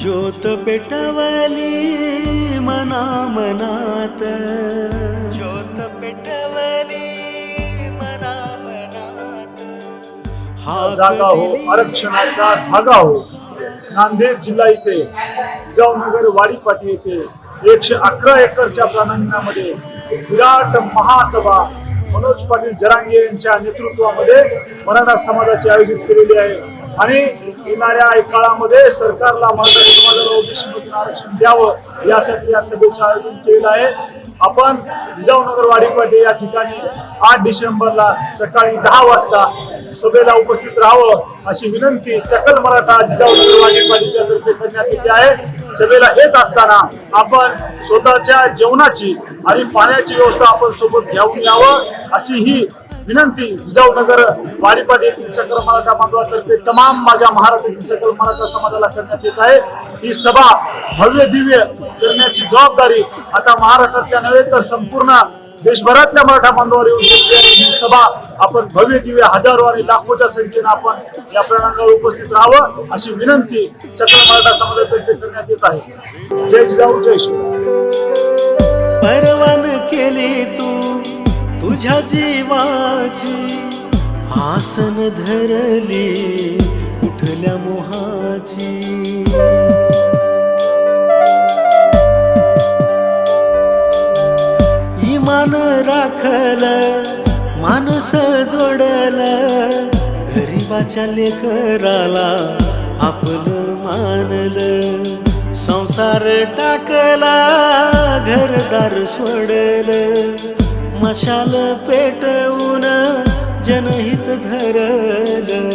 ज्योत पेटवली मना मनात. ज्योत पेटवली मना मनात. हा जागा हो आरक्षणाचा धागा हो. नांदेड जिल्हा इथे जिजाऊनगर वाडीपाटी येथे एकशे अकरा एकरच्या प्रांगणामध्ये विराट महासभा. मनोज पाटील जरांगे यांच्या नेतृत्वामध्ये मराठा समाजाची आयोजित केलेली आहे. आणि येणाऱ्या एक काळामध्ये सरकारला मराठा समाजाला ओबीसी मधून आरक्षण द्यावं यासाठी या सभेचं आयोजन केलेलं आहे. आपण जिजाऊनगर वाडीपाटे या ठिकाणी आठ डिसेंबरला सकाळी दहा वाजता सभेला उपस्थित राहावं अशी विनंती सकल मराठा जिजाऊ वाडीपाटीच्या तर्फे करण्यात येते आहे. सभेला येत असताना आपण स्वतःच्या जेवणाची आणि पाण्याची व्यवस्था आपण सोबत घेऊन यावं अशी ही विनंती जिजाऊनगर वाडीपाटी येथील सकल मराठा बांधवातर्फे तमाम माझ्या महाराष्ट्रातील सकल मराठा समाजाला करण्यात येत आहे. ही सभा भव्य दिव्य करण्याची जबाबदारी आता महाराष्ट्रातल्या नव्हे तर संपूर्ण देशभरातल्या मराठा बांधवावर येऊन ही सभा आपण भव्य दिव्य हजारो आणि लाखोच्या संख्येने आपण या प्रणांगावर उपस्थित राहावं अशी विनंती सकल मराठा समाजातर्फे करण्यात येत आहे. जय जिजाऊ जय श्री परवान केली तू तुझ्या जीवाची. आसन धरली कुठल्या मोहाची. इमान राखल मानस जोडल. गरीबाच्या लेकराला आपलं मानलं. संसार टाकला घरदार सोडल. मशाल पेटवून जनहित धरलं.